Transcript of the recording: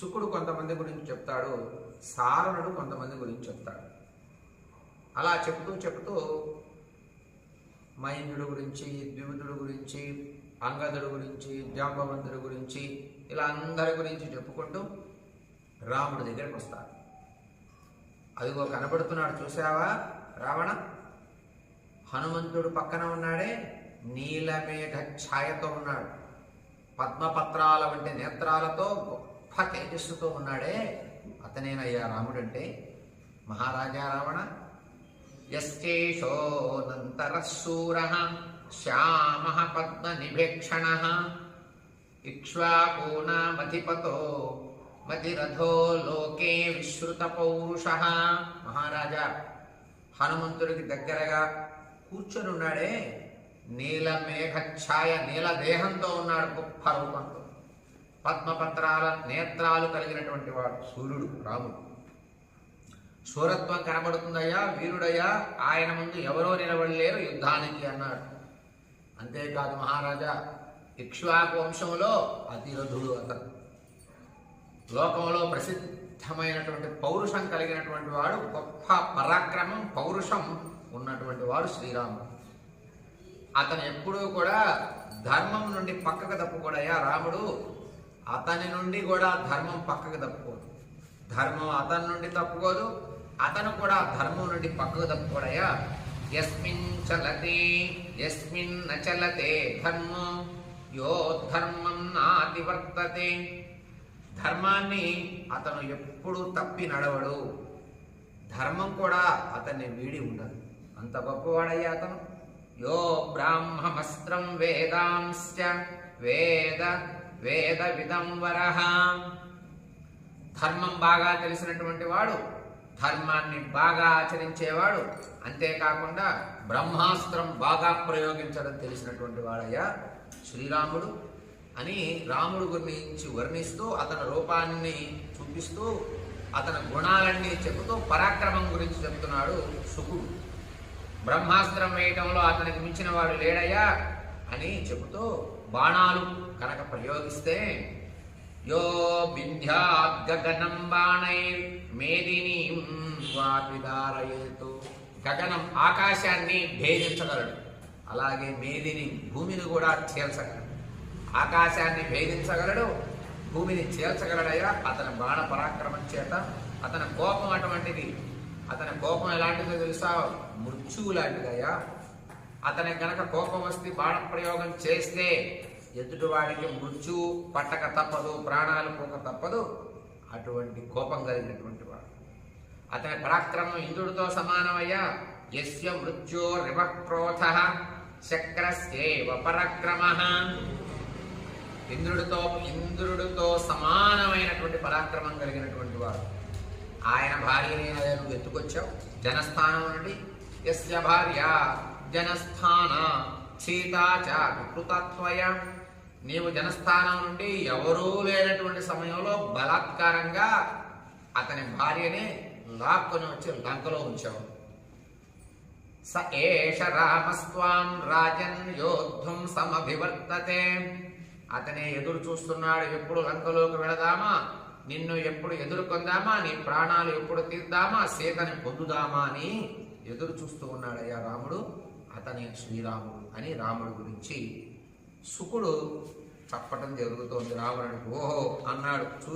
శుకుడు కొంతమంది గురించి చెప్తాడు సారణుడు కొంతమంది గురించి చెప్తాడు. అలా చెప్తూ చెప్తూ మైందుడు గురించి ద్వివిధుడు గురించి అంగదుడు గురించి జాంబవంతుడు గురించి ఇలా అందరి గురించి చెప్పుకుంటూ రాముడి దగ్గరికి వస్తాడు. అదిగో కనబడుతున్నాడు చూసావా రావణ? హనుమంతుడు పక్కన ఉన్నాడే నీలమేఘ ఛాయతో ఉన్నాడు. పద్మపత్రాల వంటి నేత్రాలతో గొప్ప తేజస్సుతో ఉన్నాడే. అతనేనయ్యా రాముడంటే మహారాజా రావణ. యశ్చేషోనంతరశూర శ్యామ పద్మనిభేక్షణ ఇక్ష్వాకూనామధిపతో మతిరథో లోకే విశ్రుత పౌరుష మహారాజా హనుమంతుడికి దగ్గరగా కూర్చొని ఉన్నాడే నీల మేఘఛాయ నీల దేహంతో ఉన్నాడు గొప్ప రూపంతో పద్మపత్రాల నేత్రాలు కలిగినటువంటి వాడు సూర్యుడు రాముడు. సూరత్వం కనబడుతుందయ్యా వీరుడయ్యా ఆయన ముందు ఎవరో నిలబడలేరు యుద్ధానికి అన్నాడు. అంతేకాదు మహారాజా ఇక్ష్వాకు వంశంలో అతిరథుడు అతను. లోకంలో ప్రసిద్ధమైనటువంటి పౌరుషం కలిగినటువంటి వాడు గొప్ప పరాక్రమం పౌరుషం ఉన్నటువంటి వాడు శ్రీరాముడు. అతను ఎప్పుడూ కూడా ధర్మం నుండి పక్కకు తప్పుకోడయ్యా రాముడు. అతని నుండి కూడా ధర్మం పక్కకు తప్పుకోదు. ధర్మం అతని నుండి తప్పుకోదు అతను కూడా ధర్మం నుండి పక్కకు తప్పుకోడయ్యా. యస్మిన్ చలతే యస్మిన్ నచలతే ధర్మం యో ధర్మం నాతివర్తతే. ధర్మాన్ని అతను ఎప్పుడు తప్పి నడవడు. ధర్మం కూడా అతన్ని వీడి ఉండదు. అంత గొప్పవాడయ్యా అతను. యో బ్రాహ్మమస్త్రం వేదాంశ వేద వేద విదంవరః ధర్మం బాగా తెలిసినటువంటి వాడు ధర్మాన్ని బాగా ఆచరించేవాడు అంతేకాకుండా బ్రహ్మాస్త్రం బాగా ప్రయోగించడం తెలిసినటువంటి వాడయ్యా శ్రీరాముడు అని రాముడు గురించి వర్ణిస్తూ అతని రూపాన్ని చూపిస్తూ అతని గుణాలన్నీ చెబుతూ పరాక్రమం గురించి చెబుతున్నాడు సుకుడు బ్రహ్మాస్త్రం వేయటంలో అతనికి మించిన వాడు లేడయ్యా అని చెబుతూ బాణాలు కనుక ప్రయోగిస్తే యో బింధ్యాద్గగనం బాణై మేదిని వాపిదారయేతు గగనం ఆకాశాన్ని భేదించగలడు. అలాగే మేదిని భూమిని కూడా చేల్చగలడు. ఆకాశాన్ని భేదించగలడు భూమిని చేల్చగలడయ్యా. అతని బాణ పరాక్రమం చేత అతని కోపం అటువంటిది. అతని కోపం ఎలాంటిదో తెలుసా? మృత్యువు లాంటిదయ్యా. అతని గనక కోపం వస్తే బాణ ప్రయోగం చేస్తే ఎదుటివాడికి మృత్యువు పట్టక తప్పదు ప్రాణాలు పోక తప్పదు. అటువంటి కోపం కలిగినటువంటి వాడు. అతని పరాక్రమం ఇంద్రుడితో సమానమయ్యా. యస్య మృత్యో రివక్రోధ శక్రస్యేవ పరాక్రమ. ఇంద్రుడితో ఇంద్రుడితో సమానమైనటువంటి పరాక్రమం కలిగినటువంటి వాడు. ఆయన భార్యని నువ్వు ఎత్తుకొచ్చావు. జనస్థానం నుండి. యస్య భార్య జనస్థాన సీతాచ వికృతత్వయ నీవు జనస్థానం నుండి ఎవరూ లేనటువంటి సమయంలో బలాత్కారంగా అతని భార్యని లాక్కొని వచ్చి లంకలో ఉంచావు. స ఏష రామస్వాం రాజన్ యోద్ధం సమభివర్తతే. అతనే ఎదురు చూస్తున్నాడు ఎప్పుడు లంకలోకి వెళదామా? నిన్ను ఎప్పుడు ఎదుర్కొందామా? నీ ప్రాణాలు ఎప్పుడు తీద్దామా? సీతని పొందుదామా అని ఎదురు చూస్తూ ఉన్నాడయ్యా రాముడు. అతనే శ్రీరాముడు అని రాముడు గురించి సుకుడు చెప్పటం జరుగుతోంది. రావణుడికి ఓహో అన్నాడు. చూ